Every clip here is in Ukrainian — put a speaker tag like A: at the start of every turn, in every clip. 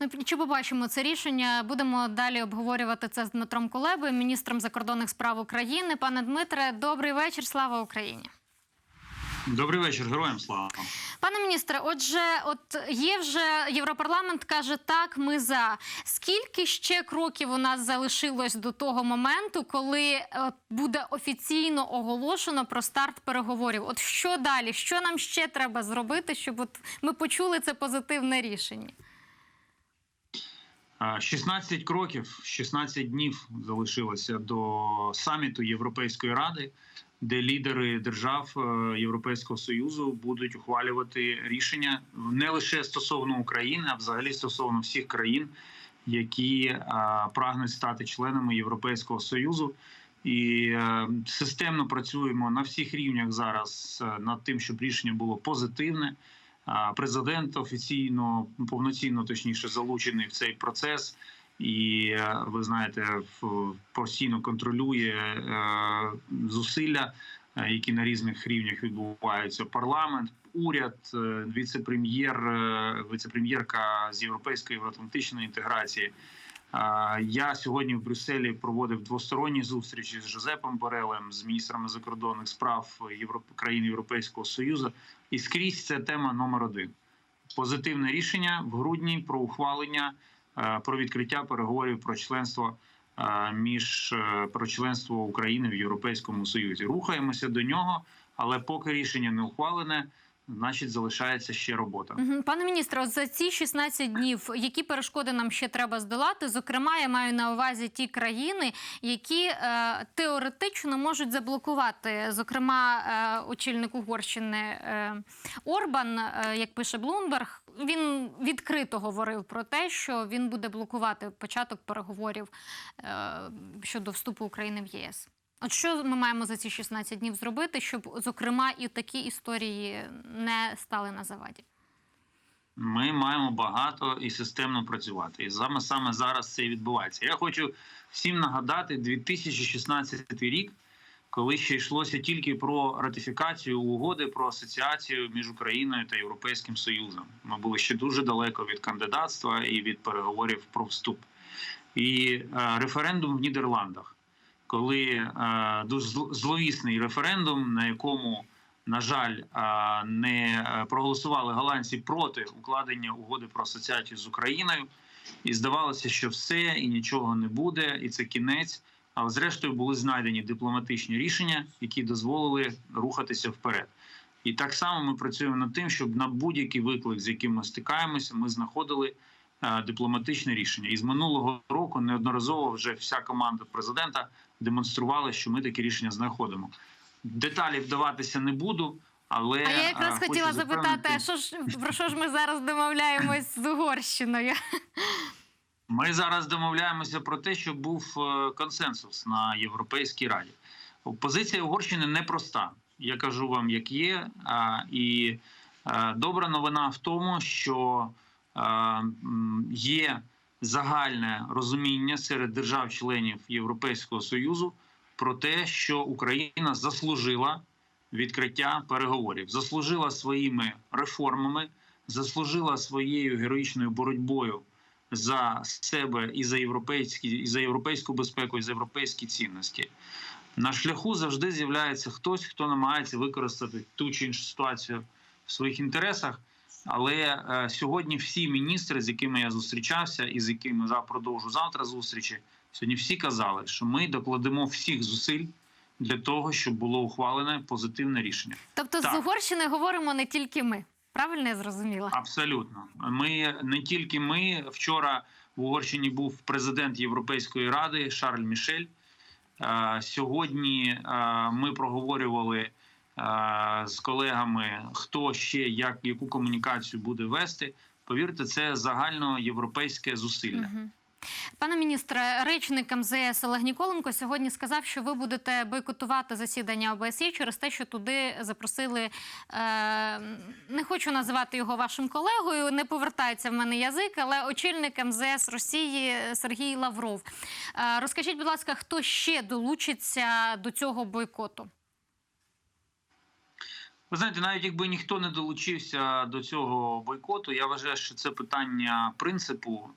A: Ну, чи побачимо це рішення? Будемо далі обговорювати це з Дмитром Кулебою, міністром закордонних справ України. Пане Дмитре, добрий вечір. Слава Україні.
B: Добрий вечір, героям слава.
A: Пане міністре, отже, от є вже Європарламент каже, так, ми за. Скільки ще кроків у нас залишилось до того моменту, коли от, буде офіційно оголошено про старт переговорів? От що далі? Що нам ще треба зробити, щоб от ми почули це позитивне рішення?
B: А, 16 кроків, 16 днів залишилося до саміту Європейської ради, де лідери держав е, Європейського союзу будуть ухвалювати рішення не лише стосовно України, а взагалі стосовно всіх країн, які прагнуть стати членами Європейського союзу. І е, системно працюємо на всіх рівнях зараз е, над тим, щоб рішення було позитивне. Президент офіційно повноцінно точніше залучений в цей процес, і е, ви знаєте, постійно контролює е, зусилля, е, які на різних рівнях відбуваються. Парламент, уряд, віце-прем'єр, віце-прем'єрка з європейської євроатлантичної інтеграції. Я сьогодні в Брюсселі проводив двосторонні зустрічі з Жозепом Борелем, з міністрами закордонних справ Європ... країн Європейського Союзу. І скрізь це тема номер один. Позитивне рішення в грудні про ухвалення е, про відкриття переговорів про членство е, між е, про членство України в Європейському Союзі. Рухаємося до нього, але поки рішення не ухвалене, значить залишається ще робота.
A: Пане міністре, за ці 16 днів, які перешкоди нам ще треба здолати? Зокрема, я маю на увазі ті країни, які е, теоретично можуть заблокувати. Зокрема, е, очільник Угорщини е, Орбан, е, як пише Блумберг, він відкрито говорив про те, що він буде блокувати початок переговорів е, щодо вступу України в ЄС. От що ми маємо за ці 16 днів зробити, щоб, зокрема, і такі історії не стали на заваді?
B: Ми маємо багато і системно працювати. І саме саме зараз це і відбувається. Я хочу всім нагадати 2016 рік, коли ще йшлося тільки про ратифікацію угоди про асоціацію між Україною та Європейським Союзом. Ми були ще дуже далеко від кандидатства і від переговорів про вступ. І е, референдум в Нідерландах, коли е, дуже зл- зловісний референдум, на якому на жаль, не е, проголосували голландці проти укладення угоди про асоціацію з Україною, і здавалося, що все і нічого не буде, і це кінець. Але зрештою були знайдені дипломатичні рішення, які дозволили рухатися вперед. І так само ми працюємо над тим, щоб на будь-який виклик, з яким ми стикаємося, ми знаходили е, дипломатичне рішення. І з минулого року неодноразово вже вся команда президента демонструвала, що ми такі рішення знаходимо. Деталі вдаватися не буду, але
A: А я якраз
B: е,
A: хотіла запитати, а що ж про що ж ми зараз домовляємось з Угорщиною?
B: Ми зараз домовляємося про те, щоб був е, консенсус на Європейській раді. Позиція Угорщини непроста. Я кажу вам, як є. І е, добра новина в тому, що е, є загальне розуміння серед держав-членів Європейського союзу про те, що Україна заслужила відкриття переговорів, заслужила своїми реформами, заслужила своєю героїчною боротьбою за себе і за європейські, і за європейську безпеку, і за європейські цінності. На шляху завжди з'являється хтось, хто намагається використати ту чи іншу ситуацію в своїх інтересах. Але е, сьогодні всі міністри, з якими я зустрічався, і з якими я продовжу завтра зустрічі, сьогодні всі казали, що ми докладемо всіх зусиль для того, щоб було ухвалене позитивне рішення.
A: Тобто з Угорщини говоримо не тільки ми. Правильно я зрозуміла?
B: Абсолютно, ми не тільки ми. Вчора в Угорщині був президент Європейської ради Шарль Мішель. Е, Сьогодні е, ми проговорювали з колегами, хто ще як яку комунікацію буде вести. Повірте, це загальноєвропейське зусилля.
A: Пане міністре, речник МЗС Олег Ніколенко сьогодні сказав, що ви будете бойкотувати засідання ОБСЄ через те, що туди запросили. Е, не хочу називати його вашим колегою, не повертається в мене язик, але очільник МЗС Росії Сергій Лавров. Е, розкажіть, будь ласка, хто ще долучиться до цього бойкоту?
B: Ви знаєте, навіть якби ніхто не долучився до цього бойкоту, я вважаю, що це питання принципу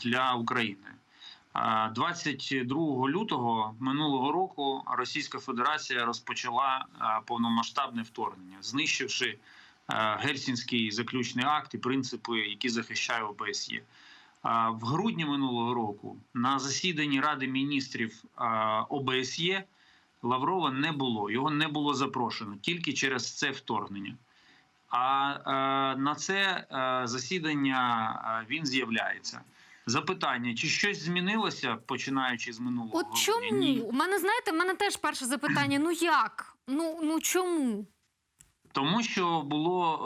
B: для України. 22 лютого минулого року Російська Федерація розпочала повномасштабне вторгнення, знищивши гельсінський заключний акт і принципи, які захищає ОБСЄ. В грудні минулого року на засіданні Ради міністрів ОБСЄ Лаврова не було, його не було запрошено тільки через це вторгнення. А е, на це е, засідання е, він з'являється. Запитання: чи щось змінилося починаючи з минулого
A: От?
B: Ні.
A: чому? У мене, знаєте, в мене теж перше запитання: ну як? Ну, ну чому?
B: Тому що було,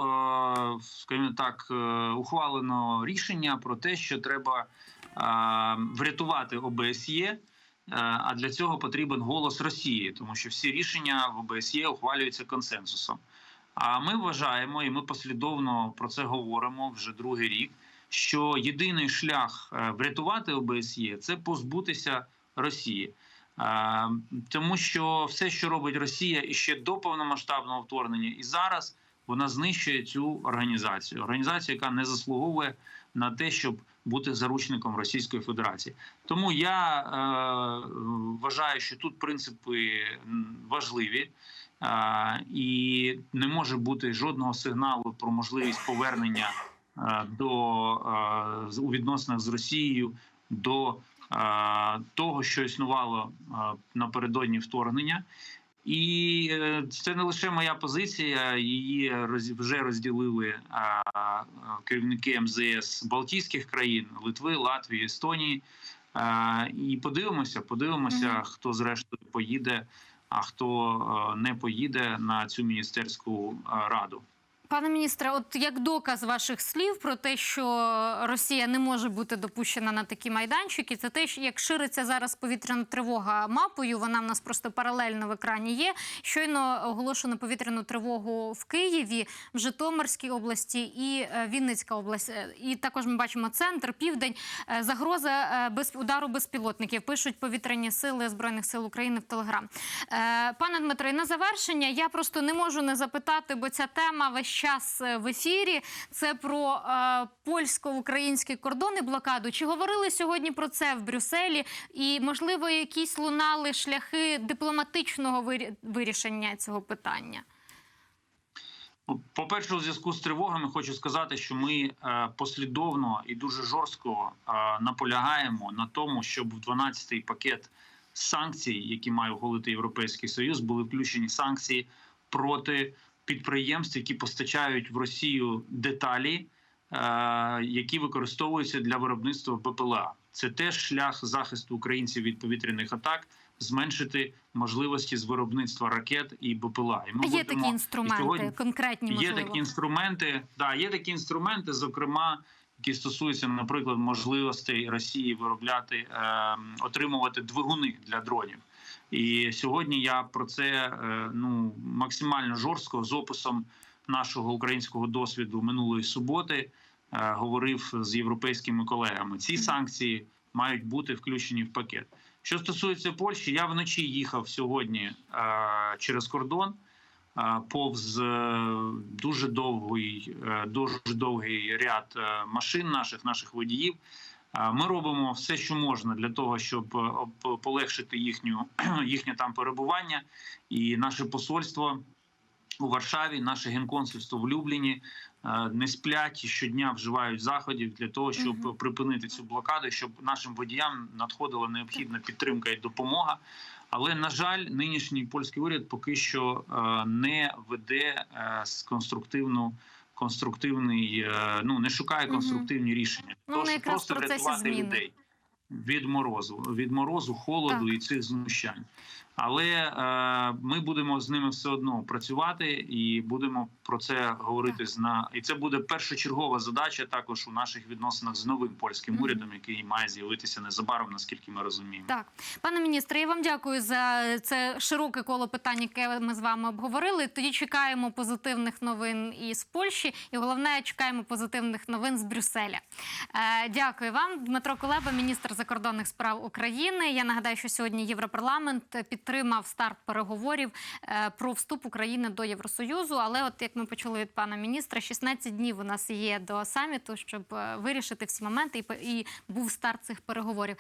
B: е, скажімо так, е, ухвалено рішення про те, що треба е, врятувати ОБСЄ. Е, А для цього потрібен голос Росії, тому що всі рішення в ОБСЄ ухвалюються консенсусом. А ми вважаємо, і ми послідовно про це говоримо вже другий рік. Що єдиний шлях е, врятувати ОБСЄ це позбутися Росії. Е, Тому що все, що робить Росія і ще до повномасштабного вторгнення, і зараз вона знищує цю організацію. Організацію, яка не заслуговує на те, щоб бути заручником Російської Федерації. Тому я е, вважаю, що тут принципи важливі. Е, і не може бути жодного сигналу про можливість повернення е, до е, у відносинах з Росією до того, що існувало напередодні вторгнення. І е, це не лише моя позиція, її вже розділили керівники МЗС Балтійських країн Литви, Латвії, Естонії. І подивимося, подивимося, хто зрештою поїде, а хто е, не поїде на цю міністерську е, раду.
A: Пане міністре, от як доказ ваших слів про те, що Росія не може бути допущена на такі майданчики, це те, як шириться зараз повітряна тривога мапою. Вона в нас просто паралельно в екрані є. Щойно оголошено повітряну тривогу в Києві, в Житомирській області і е, Вінницька область. Е, І також ми бачимо центр, південь. Е, Загроза без удару безпілотників. Пишуть повітряні сили збройних сил України в Телеграм. Пане Дмитро, і на завершення я просто не можу не запитати, бо ця тема весь час е, в ефірі. Це про е, польсько-український кордон і блокаду. Чи говорили сьогодні про це в Брюсселі? І можливо, якісь лунали шляхи дипломатичного вирі- вирішення цього питання?
B: Ну, По-перше, у зв'язку з тривогами хочу сказати, що ми е, послідовно і дуже жорстко е, наполягаємо на тому, щоб в 12-й пакет санкцій, які має оголити Європейський Союз, були включені санкції проти підприємств, які постачають в Росію деталі, е, які використовуються для виробництва БПЛА. Це теж шлях захисту українців від повітряних атак, зменшити можливості з виробництва ракет і БПЛА. І ми
A: Є
B: будемо-
A: такі інструменти,
B: сьогодні
A: конкретні можливо.
B: Є такі інструменти, да, є такі інструменти, зокрема, які стосуються, наприклад, можливостей Росії виробляти, е, отримувати двигуни для дронів. І сьогодні я про це е, ну максимально жорстко з описом нашого українського досвіду минулої суботи е, говорив з європейськими колегами. Ці санкції мають бути включені в пакет. Що стосується Польщі, я вночі їхав сьогодні е, через кордон повз дуже довгий, дуже довгий ряд машин наших, наших водіїв. Ми робимо все, що можна для того, щоб е, полегшити їхню їхнє там перебування, і наше посольство у Варшаві, наше генконсульство в Любліні е, не сплять і щодня вживають заходів для того, щоб
A: Мгм.
B: припинити цю блокаду, щоб нашим водіям надходила необхідна підтримка і допомога. Але на жаль, нинішній польський уряд поки що е, не веде з конструктивну. Конструктивний, е, ну не шукає конструктивні рішення,
A: Ну, якраз
B: просто
A: рятувати
B: врятувати людей від морозу, від морозу, холоду
A: Так.
B: і цих знущань. Але е, ми будемо з ними все одно працювати і будемо про це говорити з на і це буде першочергова задача також у наших відносинах з новим польським урядом, який має з'явитися незабаром, наскільки ми розуміємо.
A: Так, пане міністре, я вам дякую за це широке коло питань, яке ми з вами обговорили. Тоді чекаємо позитивних новин із Польщі, і головне, чекаємо позитивних новин з Брюсселя. Е, дякую вам, Дмитро Кулеба, міністр закордонних справ України. Я нагадаю, що сьогодні Європарламент підтримує підтримав старт переговорів е, про вступ України до Євросоюзу. Але, от як ми почули від пана міністра, 16 днів у нас є до саміту, щоб е, вирішити всі моменти і був старт цих переговорів.